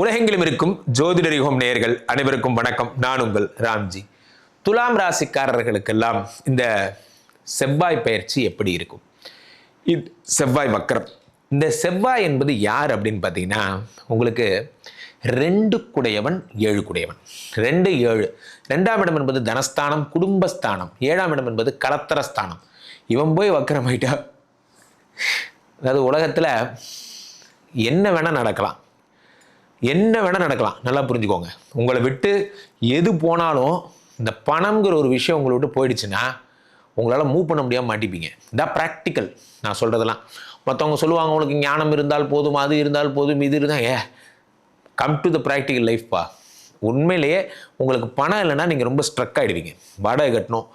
உலகெங்கிலும் இருக்கும் ஜோதிடர் யுகம் நேயர்கள் அனைவருக்கும் வணக்கம். நான் உங்கள் ராம்ஜி. துலாம் ராசிக்காரர்களுக்கெல்லாம் இந்த செவ்வாய் பயிற்சி எப்படி இருக்கும்? இது செவ்வாய் வக்கரம் இந்த செவ்வாய் என்பது யார் அப்படின்னு பார்த்தீங்கன்னா உங்களுக்கு ரெண்டு குடையவன் ஏழு குடையவன். ரெண்டு ஏழு. ரெண்டாம் இடம் என்பது தனஸ்தானம் குடும்பஸ்தானம். ஏழாம் இடம் என்பது கலத்தரஸ்தானம். இவன் போய் வக்கரமாயிட்டா அதாவது உலகத்தில் என்ன வேணால் நடக்கலாம். என்ன வேணால் நடக்கலாம். நல்லா புரிஞ்சுக்கோங்க. உங்களை விட்டு எது போனாலும் இந்த பணம்ங்கிற ஒரு விஷயம் உங்களை விட்டு போயிடுச்சுன்னா உங்களால் மூவ் பண்ண முடியாமல் மாட்டிப்பீங்க. இதான் ப்ராக்டிக்கல் நான் சொல்கிறதெல்லாம் மற்றவங்க சொல்லுவாங்க உங்களுக்கு ஞானம் இருந்தால் போதும் அது இருந்தால் போதும் இது இருந்தால் a come to the practical லைஃப்பா உண்மையிலேயே உங்களுக்கு பணம் இல்லைன்னா நீங்கள் ரொம்ப ஸ்ட்ரக் ஆகிடுவீங்க வாடகை கட்டணும்.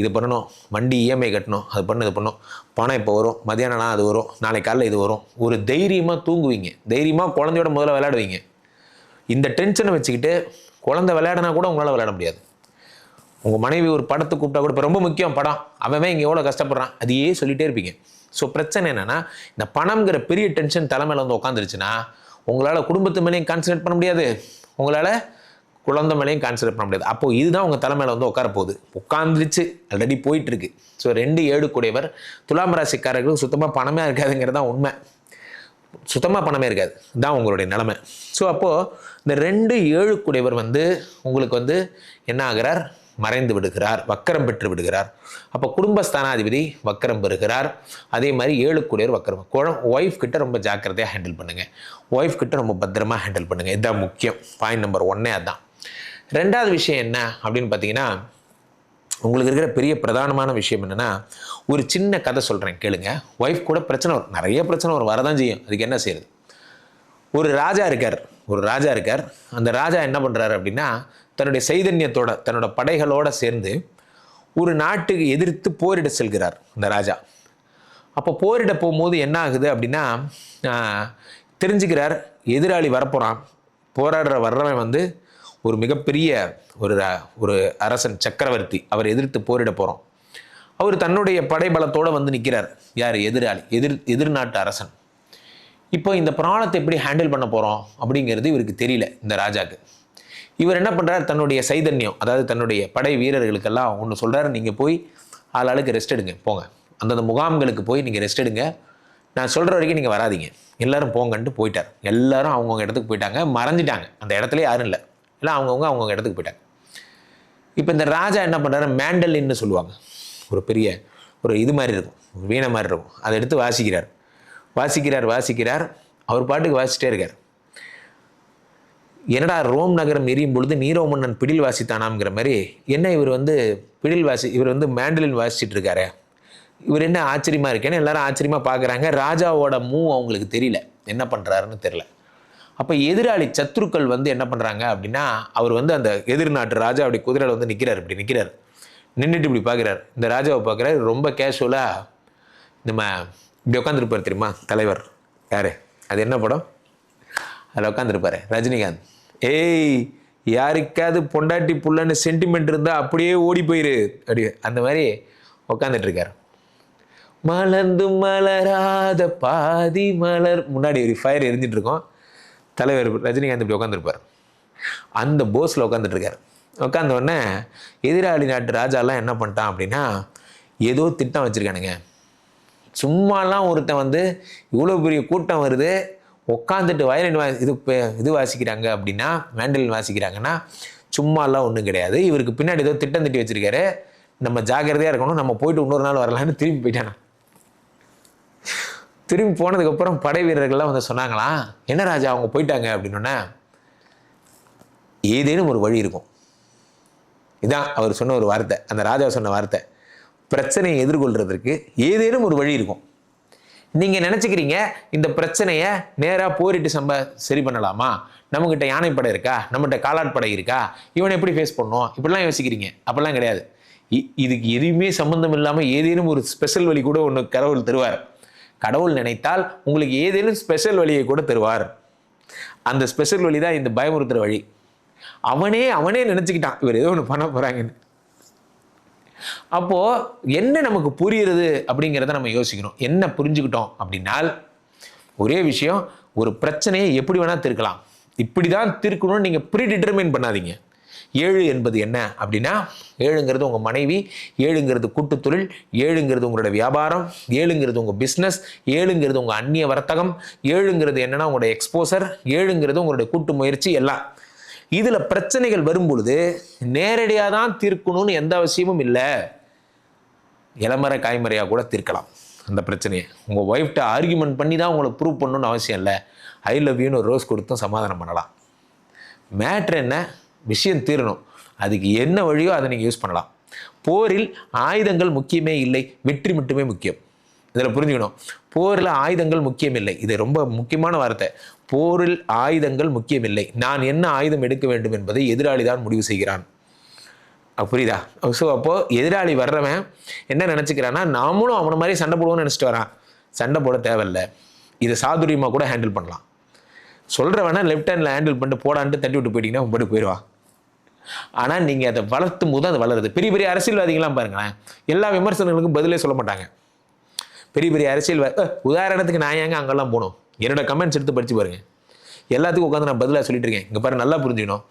இது பண்ணணும். வண்டி இஎம்ஐ கட்டணும். அது பண்ணு இது பண்ணணும் பணம் இப்போ வரும். மதியானம்னா அது வரும். நாளைக்கு காலைல இது வரும். ஒரு தைரியமாக தூங்குவீங்க. தைரியமாக குழந்தையோட முதல்ல விளையாடுவீங்க. இந்த டென்ஷனை வச்சுக்கிட்டு குழந்தை விளையாடினா கூட உங்களால் விளையாட முடியாது. உங்கள் மனைவி ஒரு படத்தை கூப்பிட்டா கூட இப்போ ரொம்ப முக்கியம் படம். அவன் இங்கே எவ்வளோ கஷ்டப்படுறான்? அதையே சொல்லிகிட்டே இருப்பீங்க. ஸோ பிரச்சனை என்னென்னா இந்த பணங்கிற பெரிய டென்ஷன் தலைமையில் வந்து உட்காந்துருச்சுன்னா உங்களால் குடும்பத்து மேலேயும் கான்சன்ட்ரேட் பண்ண முடியாது. உங்களால் குழந்த மேலேயும் கான்சன்ட்ரேட் பண்ண முடியாது. அப்போது இதுதான் உங்கள் தலைமையில் வந்து உட்கார போகுது. உட்காந்துருச்சு ஆல்ரெடி போயிட்டு இருக்கு ஸோ ரெண்டு ஏழு கூடியவர் துலாம் ராசிக்காரர்களுக்கு சுத்தமாக பணமே இருக்காதுங்கிறது தான் உண்மை. சுத்தமாக பணமே இருக்காது. தான் உங்களுடைய நிலமை. ஸோ அப்போது இந்த ரெண்டு ஏழு கூடியவர் வந்து உங்களுக்கு வந்து என்ன ஆகிறார்? மறைந்து விடுகிறார். வக்கரம் பெற்று விடுகிறார். அப்போ குடும்பஸ்தானாதிபதி வக்கரம் பெறுகிறார். அதே மாதிரி ஏழு கூடியவர் வக்கரம். குழ ஒய்ஃப் கிட்ட ரொம்ப ஜாக்கிரதையாக ஹேண்டில் பண்ணுங்கள் ஒய்ஃப் கிட்ட ரொம்ப பத்திரமா ஹேண்டில் பண்ணுங்கள் இதுதான் முக்கியம். பாயிண்ட் நம்பர் ஒன்னே அதுதான் ரெண்டாவது விஷயம் என்ன அப்படின்னு பார்த்தீங்கன்னா உங்களுக்கு இருக்கிற பெரிய பிரதானமான விஷயம் என்னென்னா ஒரு சின்ன கதை சொல்கிறேன் கேளுங்க. ஒய்ஃப் கூட பிரச்சனை வரும் நிறைய பிரச்சனை வரும் வரதான் செய்யும். அதுக்கு என்ன செய்யுது ஒரு ராஜா இருக்கார் ஒரு ராஜா இருக்கார். அந்த ராஜா என்ன பண்ணுறாரு அப்படின்னா தன்னுடைய சைதன்யத்தோட தன்னோட படைகளோட சேர்ந்து ஒரு நாட்டுக்கு எதிர்த்து போரிட செல்கிறார் அந்த ராஜா. அப்போ போரிட போகும்போது என்ன ஆகுது அப்படின்னா தெரிஞ்சுக்கிறார் எதிராளி வரப்போகிறான் போராடுற வர்றவன் வந்து ஒரு மிகப்பெரிய ஒரு ஒரு அரசன் சக்கரவர்த்தி அவர் எதிர்த்து போரிட போகிறோம் அவர் தன்னுடைய படைபலத்தோடு வந்து நிற்கிறார் யார்? எதிராளி எதிர் எதிர்நாட்டு அரசன். இப்போ இந்த பிராணத்தை எப்படி ஹேண்டில் பண்ண போகிறோம் அப்படிங்கிறது இவருக்கு தெரியல இந்த ராஜாக்கு. இவர் என்ன பண்ணுறார் தன்னுடைய சைதன்யம் அதாவது தன்னுடைய படை வீரர்களுக்கெல்லாம் ஒன்று சொல்கிறாரு நீங்கள் போய் ஆளாளுக்கு ரெஸ்ட் எடுங்க போங்க. அந்தந்த முகாம்களுக்கு போய் நீங்கள் ரெஸ்ட் எடுங்க. நான் சொல்கிற வரைக்கும் நீங்கள் வராதீங்க. எல்லோரும் போங்கன்ட்டு போயிட்டார். எல்லாரும் அவங்கவுங்க இடத்துக்கு போயிட்டாங்க. மறைஞ்சிட்டாங்க. அந்த இடத்துல யாரும் இல்லை. எல்லாம் அவங்கவுங்க அவங்கவுங்க இடத்துக்கு போயிட்டாங்க. இப்போ இந்த ராஜா என்ன பண்ணுறாரு மேண்டலின்னு சொல்லுவாங்க. ஒரு பெரிய ஒரு இது மாதிரி இருக்கும். ஒரு வீணை மாதிரி இருக்கும். அதை எடுத்து வாசிக்கிறார். வாசிக்கிறார் வாசிக்கிறார். அவர் பாட்டுக்கு வாசிச்சிட்டே இருக்கார். என்னடா ரோம் நகரம் எரியும் பொழுது நீரோ மன்னன் பிடில் வாசித்தானாம்ங்கிற மாதிரி என்ன இவர் வந்து பிடில் வாசி இவர் வந்து மேண்டலின் வாசிச்சிட்டு இருக்காரு? இவர் என்ன ஆச்சரியமாக இருக்கேன்னு எல்லாரும் ஆச்சரியமாக பார்க்குறாங்க ராஜாவோட மூ அவங்களுக்கு தெரியல. என்ன பண்ணுறாருன்னு தெரில அப்போ எதிராளி சத்துருக்கள் வந்து என்ன பண்ணுறாங்க அப்படின்னா அவர் வந்து அந்த எதிர்நாட்டு ராஜா அப்படி குதிரையில் வந்து நிற்கிறார் இப்படி நிற்கிறார் நின்றுட்டு இப்படி பார்க்குறாரு இந்த ராஜாவை பார்க்குறாரு ரொம்ப கேஷுவலாக நம்ம இப்படி உட்காந்துருப்பார் தெரியுமா? தலைவர். யார்? அது என்ன படம்? அதில் உட்காந்துருப்பார் ரஜினிகாந்த். ஏய் யாருக்காவது பொண்டாட்டி புள்ளன்னு சென்டிமெண்ட் இருந்தால் அப்படியே ஓடி போயிரு. அப்படி அந்த மாதிரி உட்காந்துட்ருக்காரு மலர்ந்து மலராத பாதி மலர். முன்னாடி ஒரு ஃபயர் எரிஞ்சிட்ருக்கோம் இருக்கோம். தலைவர் ரஜினிகாந்த் இப்படி உட்காந்துருப்பார் அந்த போஸில் உட்காந்துட்ருக்கார் உட்காந்த உடனே எதிராளி நாட்டு ராஜாலாம் என்ன பண்ணிட்டான் அப்படின்னா ஏதோ திட்டம் வச்சுருக்கானுங்க. சும்மாலாம் ஒருத்தன் வந்து இவ்வளோ பெரிய கூட்டம் வருது உட்காந்துட்டு வயலின் வா இது இது வாசிக்கிறாங்க அப்படின்னா மேண்டலின் வாசிக்கிறாங்கன்னா சும்மாலாம் ஒன்றும் கிடையாது. இவருக்கு பின்னாடி ஏதோ திட்டம் திட்டி வச்சுருக்காரு. நம்ம ஜாக்கிரதையாக இருக்கணும் நம்ம போயிட்டு இன்னொரு நாள் வரலான்னு திரும்பி போயிட்டானா. திரும்பி போனதுக்கப்புறம் படை வீரர்கள்லாம் வந்து சொன்னாங்களாம் என்ன ராஜா அவங்க போயிட்டாங்க? அப்படின்னோடனே ஏதேனும் ஒரு வழி இருக்கும். இதான் அவர் சொன்ன ஒரு வார்த்தை அந்த ராஜா சொன்ன வார்த்தை. பிரச்சனையை எதிர்கொள்கிறதுக்கு ஏதேனும் ஒரு வழி இருக்கும். நீங்கள் நினச்சிக்கிறீங்க இந்த பிரச்சனையை நேராக போரிட்டு சம்ப சரி பண்ணலாமா? நம்மக்கிட்ட யானைப்படை இருக்கா? நம்மகிட்ட காலாட்படை இருக்கா? இவனை எப்படி ஃபேஸ் பண்ணோம் இப்படிலாம் யோசிக்கிறீங்க. அப்படிலாம் கிடையாது. இ- இதுக்கு எதுவுமே சம்மந்தம் இல்லாமல் ஏதேனும் ஒரு ஸ்பெஷல் வழி கூட ஒன்று கடவுள் தருவார். கடவுள் நினைத்தால் உங்களுக்கு ஏதேனும் ஸ்பெஷல் வழியை கூட தருவார். அந்த ஸ்பெஷல் வழி தான் இந்த பயமுறுத்துகிற வழி. அவனே அவனே நினச்சிக்கிட்டான். இவர் ஏதோ ஒன்று பண்ண போகிறாங்கன்னு அப்போ என்ன நமக்கு புரியுறது அப்படிங்கிறத நம்ம யோசிக்கணும். என்ன புரிஞ்சுக்கிட்டோம் அப்படின்னால் ஒரே விஷயம் ஒரு பிரச்சனையை எப்படி வேணால் தீர்க்கலாம். இப்படி தான் தீர்க்கணும்னு நீங்கள் ப்ரீ டிட்டர்மைன் பண்ணாதீங்க. ஏழு என்பது என்ன அப்படின்னா ஏழுங்கிறது உங்கள் மனைவி ஏழுங்கிறது கூட்டு தொழில் ஏழுங்கிறது உங்களோட வியாபாரம் ஏழுங்கிறது உங்கள் பிஸ்னஸ் ஏழுங்கிறது உங்கள் அந்நிய வர்த்தகம் ஏழுங்கிறது என்னென்னா உங்களோட எக்ஸ்போசர் ஏழுங்கிறது உங்களுடைய கூட்டு முயற்சி எல்லாம். இதில் பிரச்சனைகள் வரும் பொழுது நேரடியாக தான் தீர்க்கணும்னு எந்த அவசியமும் இல்லை. இளமர காய்மறையாக கூட தீர்க்கலாம் அந்த பிரச்சனையை. உங்கள் ஒய்ஃப்ட்ட ஆர்கியூமெண்ட் பண்ணி தான் உங்களை ப்ரூவ் பண்ணணும்னு அவசியம் இல்லை. ஐ லவ் யூன்னு ஒரு ரோஸ் கொடுத்தும் சமாதானம் பண்ணலாம். மேட்ரு என்ன? விஷயம் தீரணும். அதுக்கு என்ன வழியோ அதை நீங்கள் யூஸ் பண்ணலாம். போரில் ஆயுதங்கள் முக்கியமே இல்லை வெற்றி மட்டுமே முக்கியம். இதில் புரிஞ்சுக்கணும். போரில் ஆயுதங்கள் முக்கியமில்லை இது ரொம்ப முக்கியமான வார்த்தை. போரில் ஆயுதங்கள் முக்கியமில்லை நான் என்ன ஆயுதம் எடுக்க வேண்டும் என்பதை எதிராளி தான் முடிவு செய்கிறான். புரியுதா? ஸோ அப்போது எதிராளி வர்றவன் என்ன நினச்சிக்கிறான்னா நாமளும் அவனை மாதிரி சண்டை போடுவோம்னு நினச்சிட்டு வரான். சண்டை போட தேவையில்ல. இதை சாதுரியமாக கூட ஹேண்டில் பண்ணலாம். சொல்கிறவனா லெஃப்ட் ஹேண்டில் ஹேண்டில் பண்ணிட்டு போடான்ட்டு தட்டி விட்டு போயிட்டீங்கன்னா உன் போயிடுவான் ஆனால் நீங்கள் அதை வளர்த்தும் போது அது வளருது. பெரிய பெரிய அரசியல்வாதிகளாம் பாருங்களேன் எல்லா விமர்சனங்களுக்கும் பதிலே சொல்ல மாட்டாங்க. பெரிய பெரிய அரசியல் உதாரணத்துக்கு நான் ஏங்க அங்கெல்லாம் போகணும் என்னோட கமெண்ட்ஸ் எடுத்து படித்து பாருங்கள் எல்லாத்துக்கும் உட்காந்து நான் பதிலாக சொல்லிட்டு இருக்கேன். இங்கே பாரு நல்லா புரிஞ்சுக்கணும்.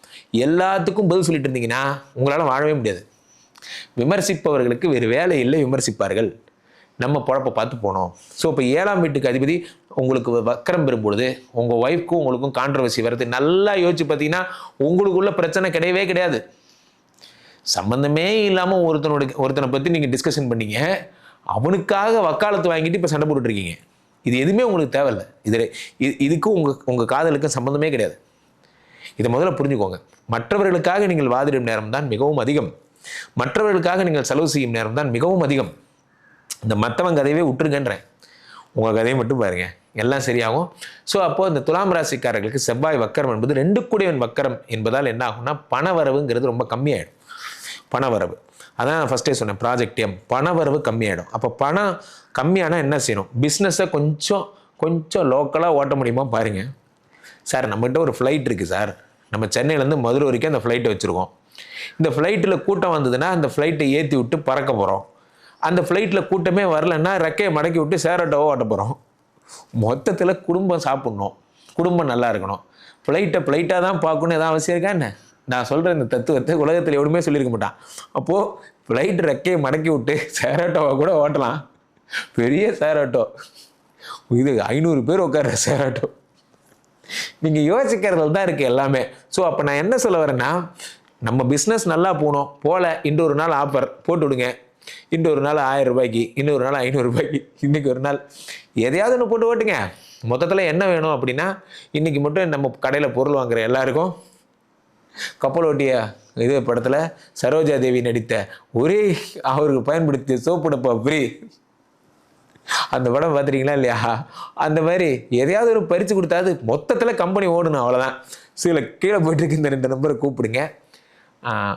எல்லாத்துக்கும் பதில் சொல்லிட்டு இருந்தீங்கன்னா உங்களால் வாழவே முடியாது. விமர்சிப்பவர்களுக்கு வேறு வேலை இல்லை விமர்சிப்பார்கள். நம்ம பொழப்ப பார்த்து போனோம். ஸோ இப்போ ஏழாம் வீட்டுக்கு அதிபதி உங்களுக்கு வக்கரம் பெறும்பொழுது உங்கள் ஒய்ஃப்க்கும் உங்களுக்கும் கான்ட்ரவர்சி வருது. நல்லா யோசிச்சு பார்த்தீங்கன்னா உங்களுக்குள்ள பிரச்சனை கிடையவே கிடையாது. சம்மந்தமே இல்லாமல் ஒருத்தனோட ஒருத்தனை பற்றி நீங்கள் டிஸ்கஷன் பண்ணீங்க. அவனுக்காக வக்காலத்து வாங்கிட்டு இப்போ சண்டை போட்டுட்ருக்கீங்க இது எதுவுமே உங்களுக்கு தேவையில்லை. இதில் இது இதுக்கும் உங்கள் உங்கள் காதலுக்கும் சம்மந்தமே கிடையாது. இதை முதல்ல புரிஞ்சுக்கோங்க. மற்றவர்களுக்காக நீங்கள் வாதிடும் நேரம் தான் மிகவும் அதிகம். மற்றவர்களுக்காக நீங்கள் செலவு செய்யும் நேரம் தான் மிகவும் அதிகம். இந்த மற்றவன் கதையவே விட்டுருங்கன்றேன். உங்கள் கதையை மட்டும் பாருங்க. எல்லாம் சரியாகும். ஸோ அப்போது இந்த துலாம் ராசிக்காரர்களுக்கு செவ்வாய் வக்கரம் என்பது ரெண்டு கூடியவன் வக்கரம் என்பதால் என்ன ஆகும்னா பணவரவுங்கிறது ரொம்ப கம்மியாயிடும். பணவரவு. அதான் நான் ஃபஸ்ட்டே சொன்னேன் ப்ராஜெக்ட் எம் பணவரவு கம்மியாயிடும். அப்போ பணம் கம்மியானால் என்ன செய்யணும்? பிஸ்னஸை கொஞ்சம் கொஞ்சம் லோக்கலாக ஓட்ட முடியுமா பாருங்கள் சார் நம்மகிட்ட ஒரு ஃப்ளைட் இருக்குது சார் நம்ம சென்னையிலேருந்து மதுரை வரைக்கும் அந்த ஃப்ளைட்டை வச்சுருக்கோம். இந்த ஃப்ளைட்டில் கூட்டம் வந்ததுன்னா அந்த ஃப்ளைட்டை ஏற்றி விட்டு பறக்க போகிறோம் அந்த ஃப்ளைட்டில் கூட்டமே வரலன்னா ரெக்கையை மடக்கி விட்டு சேரட்டோவோ ஓட்ட போகிறோம் மொத்தத்தில் குடும்பம் சாப்பிட்ணும். குடும்பம் நல்லா இருக்கணும். ஃப்ளைட்டை ஃப்ளைட்டாக தான் பார்க்கணும் எதாவது அவசியம் இருக்கா என்ன? நான் சொல்கிற இந்த தத்துவத்தை உலகத்தில் எவனுமே சொல்லியிருக்க மாட்டான். அப்போது ஃப்ளைட் ரெக்கையை மடக்கி விட்டு சேராட்டோவை கூட ஓட்டலாம். பெரிய சேராட்டோ இது ஐநூறு பேர் உட்கார்ற சேராட்டோ நீங்கள் யோசிக்கிறதுல தான் இருக்குது எல்லாமே. ஸோ அப்போ நான் என்ன சொல்ல வரேன்னா நம்ம பிஸ்னஸ் நல்லா போகணும். போகல இன்னொரு நாள் ஆஃபர் போட்டு விடுங்க. இன்னொரு ஒரு நாள் ஆயிரம் ரூபாய்க்கு இன்னொரு நாள் ஐநூறு ரூபாய்க்கு இன்றைக்கி ஒரு நாள். எதையாவது ஒன்று போட்டு ஓட்டுங்க. மொத்தத்தில் என்ன வேணும் அப்படின்னா இன்றைக்கி மட்டும் நம்ம கடையில் பொருள் வாங்குற எல்லாருக்கும் கப்பல் ஓட்டிய இது படத்தில் சரோஜா தேவி நடித்த ஒரே அவருக்கு பயன்படுத்திய சோப்பு டப்பா ஃப்ரீ. அந்த படம் பார்த்துட்டீங்களா இல்லையா? அந்த மாதிரி எதையாவது ஒரு பறித்து கொடுத்தாது மொத்தத்தில் கம்பெனி ஓடணும் அவ்வளோதான் சில கீழே போயிட்டுருக்கு இந்த ரெண்டு நம்பரை கூப்பிடுங்க.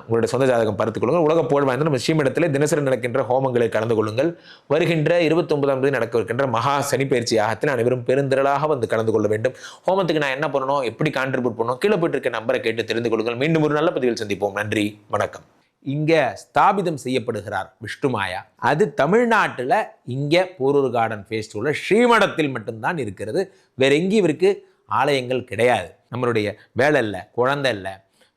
உங்களுடைய சொந்த ஜாதகம் பார்த்துக் கொள்ளுங்கள். உலக புகழ் வாய்ந்த நம்ம ஸ்ரீமடத்தில் தினசரி நடக்கின்ற ஹோமங்களில் கலந்து கொள்ளுங்கள். வருகின்ற இருபத்தொன்பதாம் தேதி நடக்க இருக்கின்ற மகா சனிப்பயிற்சி யாகத்தில் அனைவரும் பெருந்திரளாக வந்து கலந்து கொள்ள வேண்டும். ஹோமத்துக்கு நான் என்ன பண்ணணும்? எப்படி கான்ட்ரிபியூட் பண்ணணும்? கீழே போயிட்டு இருக்க நம்பரை கேட்டு தெரிந்து கொள்ளுங்கள். மீண்டும் ஒரு நல்ல பதிவில் சந்திப்போம். நன்றி. வணக்கம். இங்கே ஸ்தாபிதம் செய்யப்படுகிறார் விஷ்ணுமாயா அது தமிழ்நாட்டில் இங்கே போரூர் கார்டன் ஃபேஸ்டிவலில் ஸ்ரீமடத்தில் மட்டும்தான் இருக்கிறது. வேற எங்கேயும் இவருக்கு ஆலயங்கள் கிடையாது. நம்மளுடைய வேலை இல்லை குழந்தை இல்லை